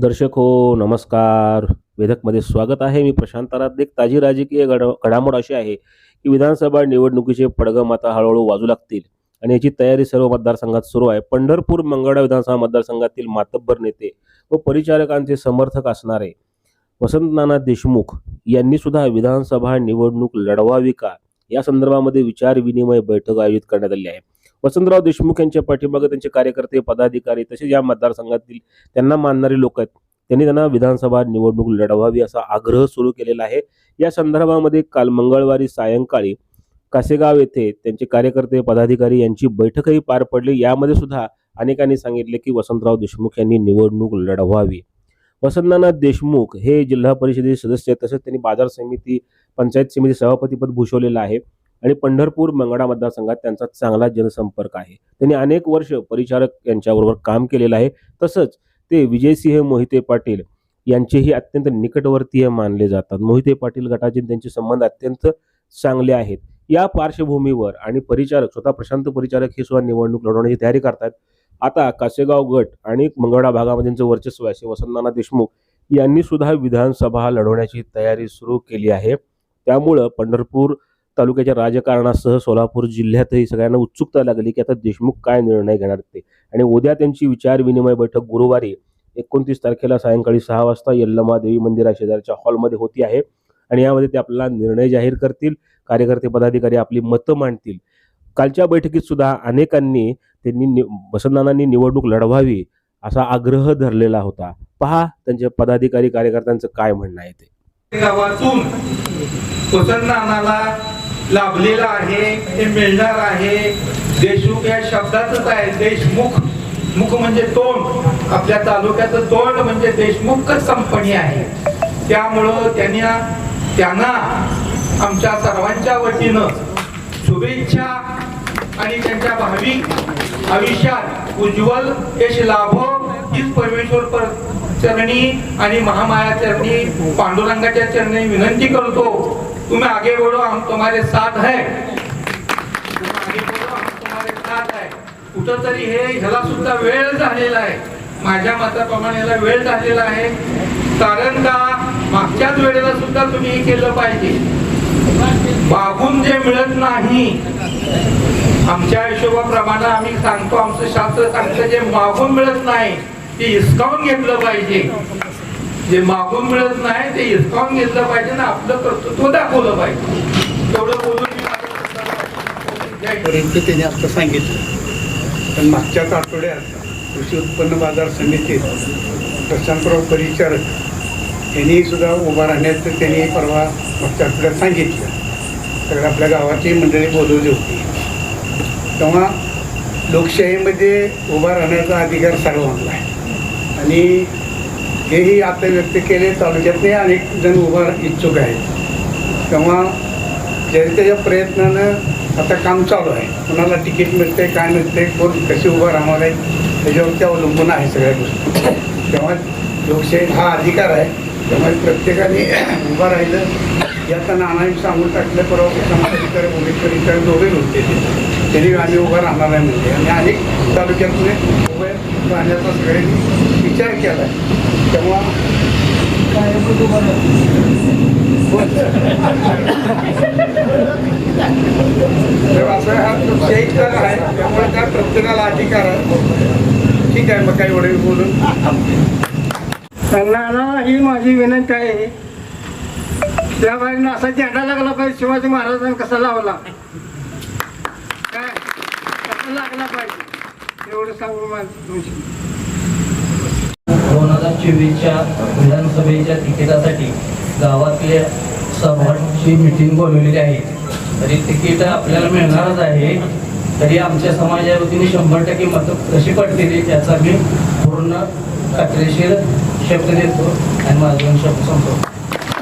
दर्शक हो नमस्कार. वेधकमध्ये स्वागत आहे. मी प्रशांत आराध्य. एक ताजी राजकीय घड घडामोड अशी आहे की विधानसभा निवडणुकीचे पडगम आता हळूहळू वाजू लागतील आणि याची तयारी सर्व मतदारसंघात सुरू आहे. पंढरपूर मंगळा विधानसभा मतदारसंघातील मातब्बर नेते व परिचारकांचे समर्थक असणारे वसंत नाना देशमुख यांनी सुद्धा विधानसभा निवडणूक लढवावी का? या संदर्भामध्ये विचार विनिमय बैठक आयोजित करण्यात आली आहे. वसंतराव देशमुख यांच्या पाठीमागे त्यांचे कार्यकर्ते पदाधिकारी तसेच या मतदारसंघातील त्यांना मानणारी लोक आहेत. त्यांनी त्यांना विधानसभा निवडणूक लढवावी असा आग्रह सुरू केलेला आहे. या संदर्भामध्ये काल मंगळवारी सायंकाळी कासेगाव येथे त्यांचे कार्यकर्ते पदाधिकारी यांची बैठकही पार पडली. यामध्ये सुद्धा अनेकांनी सांगितले की वसंतराव देशमुख यांनी निवडणूक लढवावी. वसंतनाथ देशमुख हे जिल्हा परिषदेचे सदस्य आहेत. तसेच त्यांनी बाजार समिती पंचायत समिती सभापतीपद भूषवलेलं आहे. आणि पंढरपूर मंगळा मतदारसंघात त्यांचा चांगला जनसंपर्क आहे. त्यांनी अनेक वर्ष परिचारक यांच्याबरोबर काम केलेलं आहे. तसंच ते विजयसिंह मोहिते पाटील यांचेही अत्यंत निकटवर्तीय मानले जातात. मोहिते पाटील गटाचे त्यांचे संबंध अत्यंत चांगले आहेत. या पार्श्वभूमीवर आणि परिचारक स्वतः प्रशांत परिचारक हे सुद्धा निवडणूक लढवण्याची तयारी करतात. आता कासेगाव गट आणि मंगळा भागामध्ये वर्चस्व असे वसंतनाना देशमुख यांनी सुद्धा विधानसभा लढवण्याची तयारी सुरू केली आहे. त्यामुळं पंढरपूर तालुक्याच्या राजकारणासह सोलापूर जिल्ह्यातही सगळ्यांना उत्सुकता लागली की आता देशमुख काय निर्णय घेणार ते. आणि उद्या त्यांची विचार विनिमय बैठक गुरुवारी एकोणतीस तारखेला सायंकाळी सहा वाजता यल्लमा देवी मंदिरा शेजारच्या हॉलमध्ये होती आहे. आणि यामध्ये ते आपला निर्णय जाहीर करतील कार्यकर्ते पदाधिकारी आपली मतं मांडतील. कालच्या बैठकीत सुद्धा अनेकांनी त्यांनी नि वसंतनानांनी निवडणूक लढवावी असा आग्रह धरलेला होता. पहा त्यांचे पदाधिकारी कार्यकर्त्यांचं काय म्हणणं आहे ते. लाभलेला आहे हे मिळणार आहे. देशमुख या शब्दातच आहे देशमुख. मुख म्हणजे तोंड. आपल्या तालुक्याचं तोंड म्हणजे देशमुखच कंपनी आहे. त्यामुळं त्यांनी त्यांना आमच्या सर्वांच्या वतीनं शुभेच्छा आणि त्यांच्या भावी आयुष्यात उज्ज्वल यश लाभो. हीच परमेश्वर पर चरणी आणि महामाया चरणी पांडुरंगाच्या चरणी विनंती करतो. तुम्ही आगे बढ़ो हम तुम्हारे साथ है। तुम आगे बढ़ो हम तुम्हारे साथ है कुठंतरी हे ह्याला सुद्धा वेळ झालेला आहे. माझ्या मताप्रमाणे ह्याला वेळ झालेला आहे. कारण का? मागच्याच वेळेला सुद्धा तुम्ही हे केलं पाहिजे. मागून जे मिळत नाही आमच्या हिशोबाप्रमाणे आम्ही सांगतो आमचं शास्त्र सांगतं जे मागून मिळत नाही ते हिसकावून घेतलं पाहिजे. जे मागून मिळत नाही ते हिसकावून घेतलं पाहिजे ना आपलं कर्तृत्व दाखवलं पाहिजे. तेवढं बोलून त्याने माझं असं सांगितलं. पण मागच्याच आठवड्यात कृषी उत्पन्न बाजार समितीत प्रशांतराव परिचारक यांनी सुद्धा उभा राहण्याचं त्यांनी परवा मागच्या आठवड्यात सांगितलं. तर आपल्या गावाची मंडळी बोलवली होती. तेव्हा लोकशाहीमध्ये उभा राहण्याचा अधिकार सर्वांना आहे. आणि हेही आता व्यक्त केले तालुक्यातले अनेक जण उभा इच्छुक आहेत. तेव्हा जनतेच्या त्याच्या प्रयत्नानं आता काम चालू आहे. कोणाला तिकीट मिळते काय मिळते कोण कसे उभं राहणार आहे त्याच्यावरती अवलंबून आहे सगळ्या गोष्टी. तेव्हा लोकशाही हा अधिकार आहे. त्यामुळे प्रत्येकाने उभं राहिलं. याचा नानाही सांगून टाकलं परवा समाजाधिकारी इतर दोघे होते. त्यांनी आम्ही उभं राहणार आहे म्हणजे आणि अनेक तालुक्यातून उभे राहण्याचा सगळ्यांनी विचार केला आहे तेव्हा तर असं हा लोकशाहीचा आहे त्यामुळे त्या प्रत्येकाला अधिकार आहे ठीक आहे मग काही वडील बोलून नाना ही माझी विनंती आहे. त्या बाईनं असा झेंडा लागला पाहिजे शिवाजी महाराजांनी कसा लावला? काय? कसा लागला पाहिजे? एवढं सांगू माझं हजार चोवीसच्या विधानसभेच्या तिकिटासाठी गावातल्या सर्वांची मिटिंग बोलवलेली आहे. तरी तिकीट आपल्याला मिळणारच आहे. तरी आमच्या समाजा वतीने शंभर टक्के मतं कशी पडतील याचा मी पूर्ण खात्रीशीर शब्द देतो आणि माझा शब्द संपवतो.